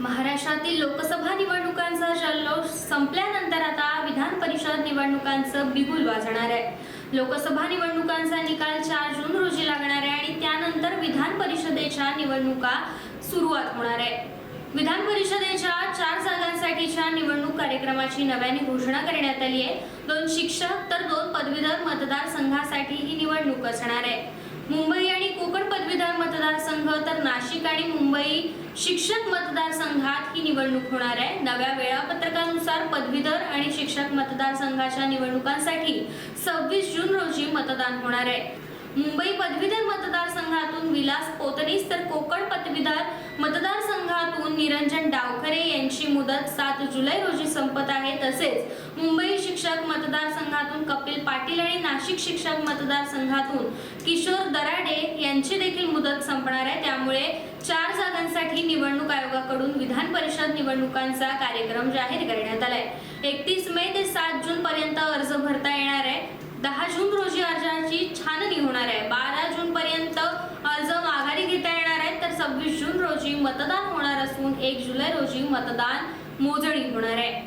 महाराष्ट्रातील लोकसभा निवडणुकांचा जल्लोष संपल्यानंतर आता विधान परिषद निवडणुकांचं बिगुल वाजणार आहे. लोकसभा निवडणुकांचा निकाल चार जून रोजी लागणार आहे आणि त्यानंतर विधान परिषदेच्या निवडणुका सुरुवात होणार आहे. विधान परिषदेच्या चार जागांसाठीच्या निवडणूक कार्यक्रमाची नव्याने घोषणा करण्यात आली आहे. दोन शिक्षक तर दोन पदवीधर मतदारसंघासाठी ही निवडणूक असणार आहे. मुंबई आणि कोकण पदवीधर मतदारसंघ तर नाशिक आणि मुंबई शिक्षण निवडणूक होणार आहे. नव्या वेळापत्रकानुसार पदवीधर आणि शिक्षक मतदारसंघाच्या निवडणुकांसाठी सव्वीस जून रोजी मतदान होणार आहे. मुंबई पदवीधर मतदारसंघातून विलास पोतनीस तर कोकण पदवीधर मतदारसंघातून निरंजन डावखरे यांची मुदत सात जुलै रोजी संपत आहे. तसेच मुंबई शिक्षक मतदारसंघातून कपिल पाटील आणि नाशिक शिक्षक मतदारसंघातून किशोर दराडे यांची देखील मुदत संपणार आहे. त्यामुळे चार जागांसाठी निवडणूक आयोगाकडून विधान परिषद निवडणुकांचा कार्यक्रम जाहीर करण्यात आलाय. एकतीस मे ते सात जून पर्यंत अर्ज भरता येणार आहे. दहा जून रोजी अर्जाची छाननी होणार आहे. बारा जून पर्यंत अर्ज माघारी घेता येणार आहेत तर सव्वीस जून रोजी मतदान होणार असून एक जुलै रोजी मतदान मोजणी होणार आहे.